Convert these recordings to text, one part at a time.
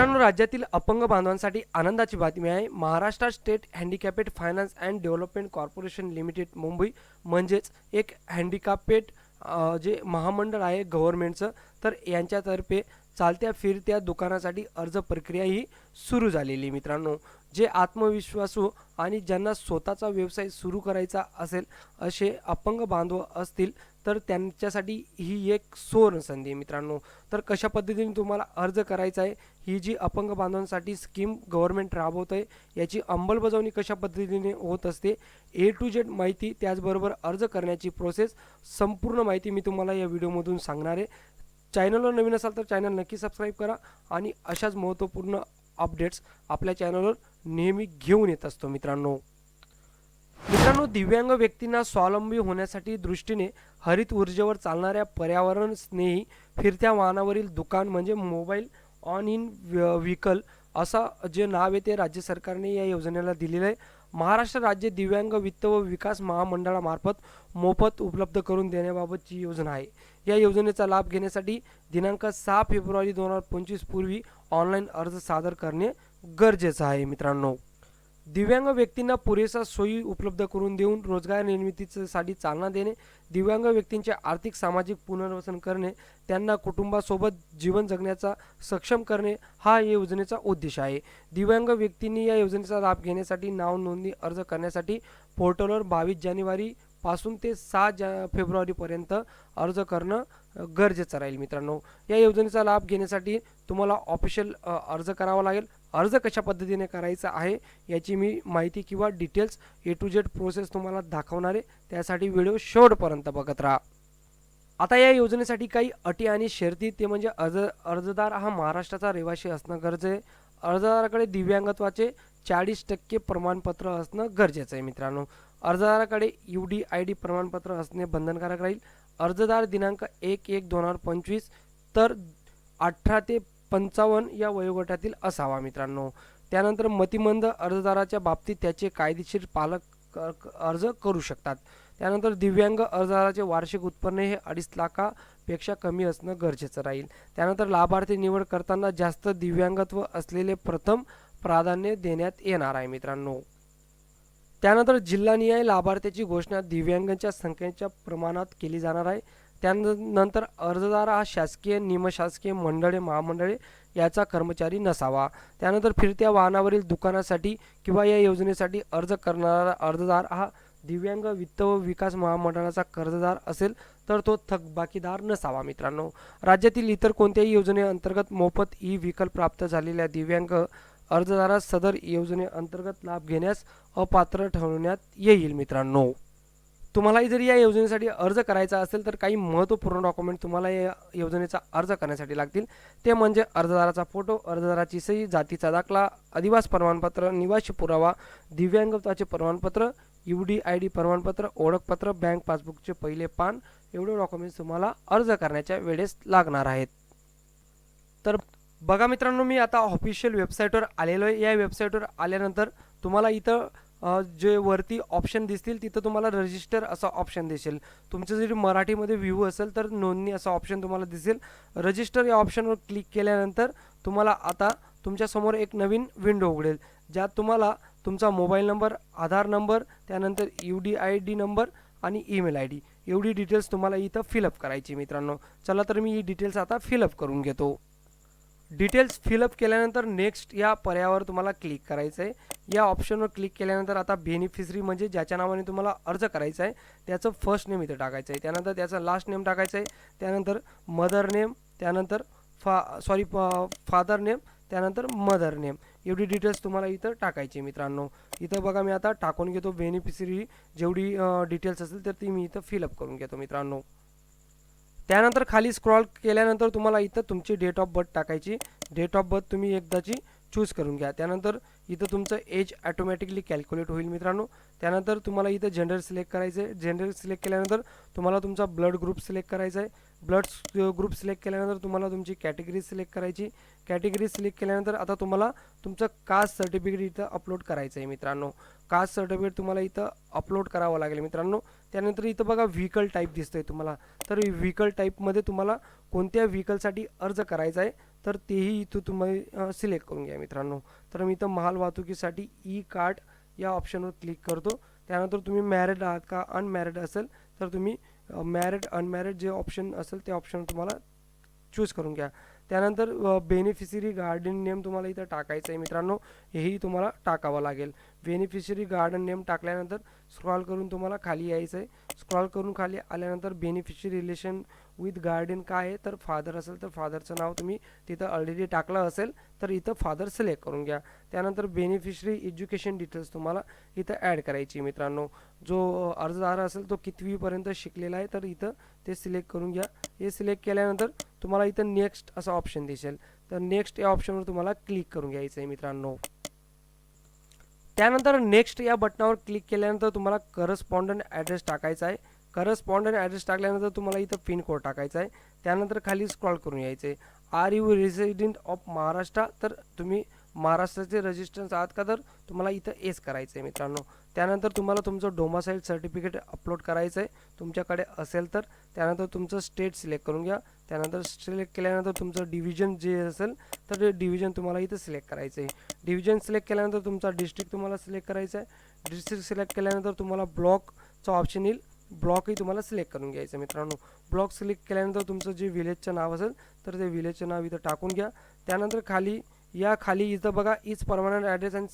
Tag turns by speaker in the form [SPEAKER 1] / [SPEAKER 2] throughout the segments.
[SPEAKER 1] मित्रांनो राज्यातील अपंग बांधवांसाठी आनंदाची बातमी आहे. Maharashtra state handicapped finance and development corporation limited Mumbai. म्हणजेच एक हँडिकॅपेड जे महामंडळ आहे गव्हर्नमेंटचं तर यांच्यातर्फे चालत्या फिरत्या दुकानासाठी अर्ज प्रक्रिया ही सुरू झालेली मित्रांनो. जे आत्मविश्वासू आणि ज्यांना स्वतःचा व्यवसाय सुरू करायचा असेल असे अपंग बांधव असतील तर त्यांच्यासाठी ही एक सुवर्ण संधी आहे मित्रांनो. तर कशा पद्धतीने तुम्हाला अर्ज करायचा आहे? ही जी अपंग बांधवांसाठी स्कीम गव्हर्नमेंट राबवत आहे याची अंमलबजावणी कशा पद्धतीने होत असते? ए टू जेड माहिती त्याचबरोबर अर्ज करण्याची प्रोसेस संपूर्ण माहिती मी तुम्हाला या व्हिडिओमधून सांगणार आहे. चॅनलवर नवीन असाल तर चॅनल नक्की सबस्क्राईब करा आणि अशाच महत्त्वपूर्ण अपडेट्स आपल्या चॅनलवर नेहमी घेऊन येत असतो मित्रांनो. मित्रांनो दिव्यांग व्यक्तींना स्वावलंबी होण्यासाठी दृष्टीने हरित ऊर्जेवर चालणाऱ्या पर्यावरण स्नेही फिरत्या वाहनावरील दुकान म्हणजे मोबाईल ऑन इन व्हीकल असा जे नाव आहे ते राज्य सरकारने या योजनेला दिलेलं आहे. महाराष्ट्र राज्य दिव्यांग वित्त व विकास महामंडळामार्फत मोफत उपलब्ध करून देण्याबाबतची योजना आहे. या योजनेचा लाभ घेण्यासाठी दिनांक सहा फेब्रुवारी दोन हजार पंचवीस पूर्वी ऑनलाईन अर्ज सादर करणे गरजेचं आहे मित्रांनो. दिव्यांग व्यक्तींना पुरेसा सोयी उपलब्ध करून देऊन रोजगार निर्मितीसाठी चालना देणे दिव्यांग व्यक्तींचे आर्थिक सामाजिक पुनर्वसन करणे त्यांना कुटुंबासोबत जीवन जगण्याचा सक्षम करणे हा या योजनेचा उद्देश आहे. दिव्यांग व्यक्तींनी या योजनेचा लाभ घेण्यासाठी नाव नोंदणी अर्ज करण्यासाठी पोर्टलवर बावीस जानेवारी पासून ते सहा जा फेब्रुवारीपर्यंत अर्ज करणं गरजेचं राहील मित्रांनो. या योजनेचा लाभ घेण्यासाठी तुम्हाला ऑफिशियल अर्ज करावा लागेल. अर्ज कशा पद्धतीने करायचा आहे याची मी माहिती किंवा details A to Z process तुम्हाला दाखवणार आहे. त्यासाठी व्हिडिओ शेवटपर्यंत बघत राहा. आता या योजनेसाठी काही अटी आणि शर्ती ते म्हणजे अर्ज अर्जदार हा महाराष्ट्राचा रहिवासी असणं गरजे आहे. अर्जदाराकडे दिव्यांगत्वाचे चाळीस टक्के प्रमाणपत्र असणं गरजेचं आहे मित्रांनो. अर्जदाराकडे यू डी आय डी प्रमाणपत्र असणे बंधनकारक राहील. अर्जदार दिनांक एक एक दोन हजार पंचवीस तर अठरा ते पंचावन्न या वयोगटातील असावा मित्रांनो. त्यानंतर मतिमंद अर्जदाराच्या बाबतीत त्याचे कायदेशीर पालक अर्ज करू शकतात. त्यानंतर दिव्यांग अर्जदाराचे वार्षिक उत्पन्न हे अडीच लाखापेक्षा कमी असणं गरजेचं राहील. त्यानंतर लाभार्थी निवड करताना जास्त दिव्यांगत्व असलेले प्रथम प्राधान्य देण्यात येणार आहे मित्रांनो. त्यानंतर जिल्हानिहाय लाभार्थ्याची घोषणा दिव्यांगांच्या संख्येच्या प्रमाणात केली जाणार आहे. त्यानंतर अर्जदार हा शासकीय निमशासकीय मंडळे महामंडळे याचा कर्मचारी नसावा. त्यानंतर फिरत्या वाहनावरील दुकानासाठी किंवा या योजनेसाठी अर्ज करणारा अर्जदार हा दिव्यांग वित्त व विकास महामंडळाचा कर्जदार असेल तर तो थकबाकीदार नसावा मित्रांनो. राज्यातील इतर कोणत्याही योजनेअंतर्गत मोफत ई व्हीकल प्राप्त झालेल्या दिव्यांग अर्जदारास सदर योजनेअंतर्गत लाभ घेण्यास अपात्र ठरवण्यात येईल मित्रांनो. तुम्हालाही जर या योजनेसाठी अर्ज करायचा असेल तर काही महत्त्वपूर्ण डॉक्युमेंट तुम्हाला या योजनेचा अर्ज करण्यासाठी लागतील. ते म्हणजे अर्जदाराचा फोटो अर्जदाराची सही जातीचा दाखला अधिवास प्रमाणपत्र निवासी पुरावा दिव्यांगत्वाचे प्रमाणपत्र यू डी आय डी प्रमाणपत्र ओळखपत्र बँक पासबुकचे पहिले पान एवढे डॉक्युमेंट्स तुम्हाला अर्ज करण्याच्या वेळेस लागणार आहेत. तर बघा मित्रांनो मी आता ऑफिशियल वेबसाईटवर आलेलो आहे. या वेबसाईटवर आल्यानंतर तुम्हाला इथं जे वरती ऑप्शन दिसतील तिथं तुम्हाला रजिस्टर असा ऑप्शन दिसेल. तुमचं जरी मराठीमध्ये व्ह्यू असेल तर नोंदणी असा ऑप्शन तुम्हाला दिसेल. रजिस्टर या ऑप्शनवर क्लिक केल्यानंतर तुम्हाला आता तुमच्यासमोर एक नवीन विंडो उघडेल. ज्यात तुम्हाला तुमचा मोबाईल नंबर आधार नंबर त्यानंतर U D I D number आणि ईमेल आय डी एवढी डिटेल्स तुम्हाला इथं फिलअप करायची मित्रांनो. चला तर मी ही डिटेल्स आता फिलअप करून घेतो. डिटेल्स फिलअप केल्यानंतर नेक्स्ट या पर्यायावर तुम्हाला क्लिक करायचं आहे या ऑप्शनवर क्लिक केल्यानंतर आता बेनिफिशरी म्हणजे ज्याच्या नावाने तुम्हाला अर्ज करायचा आहे त्याचं फर्स्ट नेम इथं टाकायचं आहे त्यानंतर त्याचं लास्ट नेम टाकायचं आहे त्यानंतर मदर नेम त्यानंतर फा सॉरी फादर नेम त्यानंतर मदर नेम एवढी डिटेल्स तुम्हाला इथं टाकायची मित्रांनो. इथं बघा मी आता टाकून घेतो बेनिफिशरी जेवढी डिटेल्स असेल तर ती मी इथं फिलअप करून घेतो मित्रांनो. त्यानंतर खाली स्क्रॉल केल्यानंतर तुम्हाला इथं तुमची डेट ऑफ बर्थ टाकायची. डेट ऑफ बर्थ तुम्ही एकदाची चूज करून घ्या. त्यानंतर इथं तुमचं एज ॲटोमॅटिकली कॅल्क्युलेट होईल मित्रांनो. त्यानंतर तुम्हाला इथं जेंडर सिलेक्ट करायचं आहे जेंडर सिलेक्ट केल्यानंतर तुम्हाला तुमचा ब्लड ग्रुप सिलेक्ट करायचा आहे ब्लड ग्रुप सिलेक्ट केल्यानंतर तुम्हाला तुमची कॅटेगरी सिलेक्ट करायची. कॅटेगरी सिलेक्ट केल्यानंतर आता तुम्हाला तुमचं कास्ट सर्टिफिकेट इथं अपलोड करायचं आहे मित्रांनो. कास्ट सर्टिफिकेट तुम्हाला इथं अपलोड करावं लागेल मित्रांनो. त्यानंतर इथं बघा व्हीकल टाईप दिसतंय तुम्हाला. तर व्हिकल टाईपमध्ये तुम्हाला कोणत्या व्हिकलसाठी अर्ज करायचा आहे तर तेही इथं तुम्ही सिलेक्ट करून घ्या मित्रांनो. तर मी इथं माल वाहतुकीसाठी ई कार्ड या ऑप्शनवर क्लिक करतो. त्यानंतर तुम्ही मॅरिड आहात का अनमॅरिड असेल तर तुम्ही मॅरिड अनमॅरिड जे ऑप्शन असेल ते ऑप्शन तुम्हाला चूज करून घ्या. त्यानंतर बेनिफिशरी गार्डन नेम तुम्हाला इथं टाकायचं आहे मित्रांनो. हेही तुम्हाला टाकावं लागेल. बेनिफिशरी गार्डन नेम टाकल्यानंतर स्क्रॉल करून तुम्हाला खाली यायचं आहे. स्क्रॉल करून खाली आल्यानंतर बेनिफिशरी रिलेशन विथ गार्डियन काय आहे तर फादर असेल तर फादरचं नाव तुम्ही तिथं ऑलरेडी टाकलं असेल तर इथं फादर सिलेक्ट करून घ्या. त्यानंतर बेनिफिशरी एज्युकेशन डिटेल्स तुम्हाला इथं ॲड करायची मित्रांनो. जो अर्जदार असेल तो कितवीपर्यंत शिकलेला आहे तर इथं ते सिलेक्ट करून घ्या. हे सिलेक्ट केल्यानंतर तुम्हाला इथं नेक्स्ट असं ऑप्शन दिसेल. तर नेक्स्ट या ऑप्शनवर तुम्हाला क्लिक करून घ्यायचं आहे मित्रांनो. त्यानंतर नेक्स्ट या बटनावर क्लिक केल्यानंतर तुम्हाला करस्पॉन्डंट ॲड्रेस टाकायचा आहे. करस्पॉन्डंट ॲड्रेस टाकल्यानंतर तुम्हाला इथं पिन कोड टाकायचा आहे. त्यानंतर खाली स्क्रॉल करून यायचं आहे. Are you resident of Maharashtra तर तुम्ही महाराष्ट्राचे रजिस्टन्स आहात का? तर तुम्हाला इथं एस करायचं आहे मित्रांनो. त्यानंतर तुम्हाला तुमचं डोमासाईल सर्टिफिकेट अपलोड करायचं आहे. तुमच्याकडे असेल तर त्यानंतर तुमचं स्टेट सिलेक्ट करून घ्या. त्यानंतर सिलेक्ट केल्यानंतर तुमचं डिव्हिजन जे असेल तर ते डिव्हिजन तुम्हाला इथं सिलेक्ट करायचं आहे. डिव्हिजन सिलेक्ट केल्यानंतर तुमचा डिस्ट्रिक्ट तुम्हाला सिलेक्ट करायचा आहे. डिस्ट्रिक्ट सिलेक्ट केल्यानंतर तुम्हाला ब्लॉकचं ऑप्शन येईल. ब्लॉकही तुम्हाला सिलेक्ट करून घ्यायचं मित्रांनो. ब्लॉक सिलेक्ट केल्यानंतर तुमचं जे विलेजचं नाव असेल तर ते विलेजचं नाव इथं टाकून घ्या. त्यानंतर खाली या खाली इथं बघा is permanent address and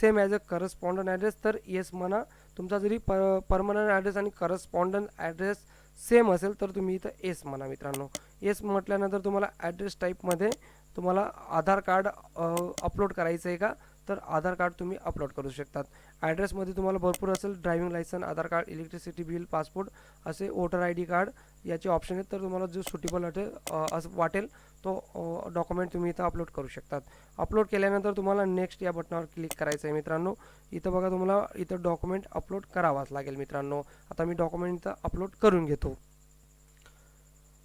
[SPEAKER 1] same as a correspondent address तर येस म्हणा तुमचा जरी प परमनंट ॲड्रेस आणि करस्पॉन्डंट ॲड्रेस सेम असेल तर तुम्ही इथं एस म्हणा मित्रांनो. एस म्हटल्यानंतर तुम्हाला ॲड्रेस टाईपमध्ये तुम्हाला आधार कार्ड अपलोड करायचं आहे का? तर आधार कार्ड तुम्ही अपलोड करू शकतात. ॲड्रेसमध्ये तुम्हाला भरपूर असेल driving licence Aadhaar card electricity bill passport असे वोटर आय डी कार्ड याचे ऑप्शन आहेत. तर तुम्हाला जो सुटेबल वाटेल असं वाटेल तो डॉक्युमेंट तुम्ही इथं अपलोड करू शकतात. अपलोड केल्यानंतर तुम्हाला नेक्स्ट या बटनावर क्लिक करायचं आहे मित्रांनो. इथं बघा तुम्हाला इथं डॉक्युमेंट अपलोड करावाच लागेल मित्रांनो. आता मी डॉक्युमेंट इथं अपलोड करून घेतो.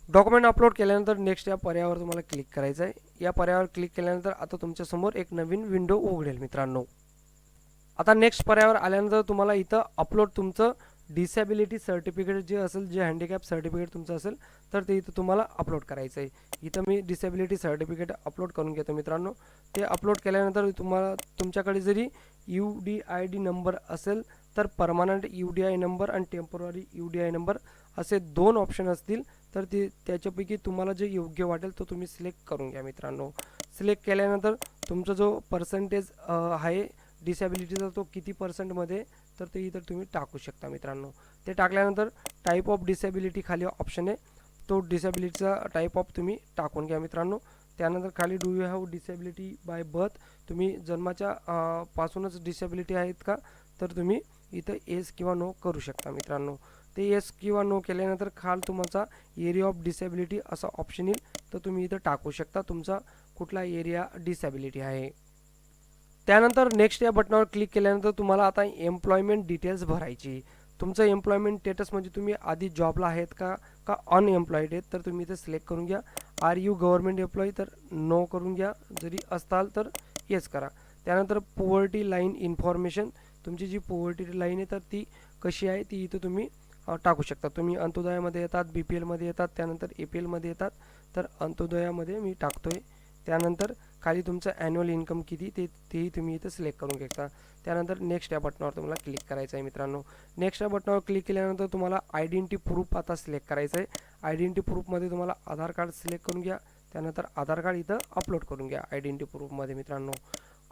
[SPEAKER 1] डॉक्युमेंट अपलोड केल्यानंतर नेक्स्ट या पर्यायावर तुम्हाला क्लिक करायचं आहे. या पर्यायावर क्लिक केल्यानंतर आता तुमच्यासमोर एक नवीन विंडो उघडेल मित्रांनो. आता नेक्स्ट पर्यायावर आल्यानंतर तुम्हाला इथं अपलोड तुमचं डिसॅबिलिटी सर्टिफिकेट जे असेल जे हँडिकॅप सर्टिफिकेट तुमचं असेल तर ते इथं तुम्हाला अपलोड करायचं आहे. इथं मी डिसॅबिलिटी सर्टिफिकेट अपलोड करून घेतो मित्रांनो. ते अपलोड केल्यानंतर तुम्हाला तुमच्याकडे जरी U D I D number असेल तर permanent U D I number आणि temporary U D I number असे दोन ऑप्शन असतील. तर ते त्याच्यापैकी तुम्हाला जे योग्य वाटेल तो तुम्ही सिलेक्ट करून घ्या मित्रांनो. सिलेक्ट केल्यानंतर तुमचा जो पर्सेंटेज आहे डिसॅबिलिटीचा तो किती पर्सेंटमध्ये तर ते इथं तुम्ही टाकू शकता मित्रांनो. ते टाकल्यानंतर टाईप ऑफ डिसॅबिलिटी खाली ऑप्शन आहे. तो डिसॅबिलिटीचा टाईप ऑफ तुम्ही टाकून घ्या मित्रांनो. त्यानंतर खाली do you have disability by birth तुम्ही जन्माच्या पासूनच डिसॅबिलिटी आहेत का? तर तुम्ही इथं एस किंवा नो करू शकता मित्रांनो. ते येस किंवा नो केल्यानंतर खाल तुमचा एरिया ऑफ डिसेबिलिटी असा ऑप्शन येईल. तर तुम्ही इथं टाकू शकता. तुमचा कुठला एरिया डिसॅबिलिटी आहे. त्यानंतर नेक्स्ट या बटनावर क्लिक केल्यानंतर तुम्हाला आता एम्प्लॉयमेंट डिटेल्स भरायची. तुमचं एम्प्लॉयमेंट स्टेटस म्हणजे तुम्ही आधी जॉबला आहेत का का अनएम्प्लॉईड आहेत तर तुम्ही इथे सिलेक्ट करून घ्या. आर यू गव्हर्मेंट एम्प्लॉई तर नो करून घ्या. जरी असताल तर येस करा. त्यानंतर पोवर्टी लाईन इन्फॉर्मेशन तुमची जी पोवर्टी लाईन आहे तर ती कशी आहे? ती इथं तुम्ही टाकू शकता. तुम्ही अंत्योदयामध्ये येतात बी पी एलमध्ये येतात त्यानंतर ए पी एलमध्ये येतात तर अंत्योदयामध्ये मी टाकतो आहे त्यानंतर खाली तुमचं ॲन्युअल इन्कम किती ते तेही तुम्ही इथं सिलेक्ट करून घेता. त्यानंतर नेक्स्ट या बटनावर तुम्हाला क्लिक करायचं आहे मित्रांनो. नेक्स्ट या बटनावर क्लिक केल्यानंतर तुम्हाला आयडेंटिटी प्रूफ आता सिलेक्ट करायचं आहे. आयडेंटिटी प्रूफमध्ये तुम्हाला आधार कार्ड सिलेक्ट करून घ्या. त्यानंतर आधार कार्ड इथं अपलोड करून घ्या. आयडेंटिटी प्रूफमध्ये मित्रांनो.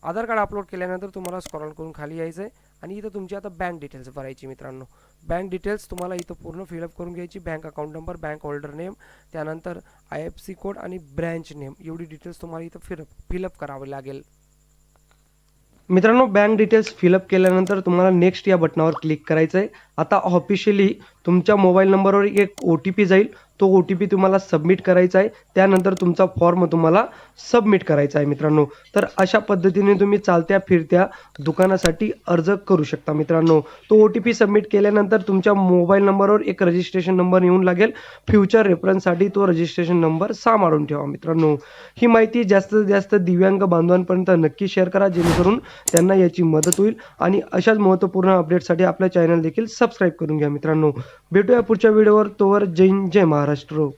[SPEAKER 1] आधार कार्ड अपलोड केल्यानंतर तुम्हाला स्क्रॉल करून खाली यायचं आहे आणि इथं तुमची आता बँक डिटेल्स भरायची मित्रांनो. बँक डिटेल्स तुम्हाला इथं पूर्ण फिलअप करून घ्यायची. Bank account number bank holder name त्यानंतर आय एफ सी कोड आणि ब्रँच नेम एवढी डिटेल्स तुम्हाला इथं फिलअप फिलअप करावे लागेल. मित्रांनो बँक डिटेल्स फिलअप केल्यानंतर तुम्हाला नेक्स्ट या बटनावर क्लिक करायचं आहे आता ऑफिशियली तुमच्या मोबाईल नंबरवर एक ओ टी पी जाईल. तो ओ टी पी तुम्हाला सबमिट करायचा आहे. त्यानंतर तुमचा फॉर्म तुम्हाला सबमिट करायचा आहे मित्रांनो. तर अशा पद्धतीने तुम्ही चालत्या फिरत्या दुकानासाठी अर्ज करू शकता मित्रांनो. तो ओ टी पी सबमिट केल्यानंतर तुमच्या मोबाईल नंबरवर एक रजिस्ट्रेशन नंबर येऊन लागेल. फ्युचर रेफरन्ससाठी तो रजिस्ट्रेशन नंबर सांभाळून ठेवा मित्रांनो. ही माहिती जास्तीत जास्त दिव्यांग बांधवांपर्यंत नक्की शेअर करा जेणेकरून त्यांना याची मदत होईल. आणि अशाच महत्त्वपूर्ण अपडेटसाठी आपल्या चॅनल देखील सबस्क्राईब करून घ्या मित्रांनो. भेटूया पुढच्या व्हिडिओवर. तोवर जैन जय महाराष्ट्र.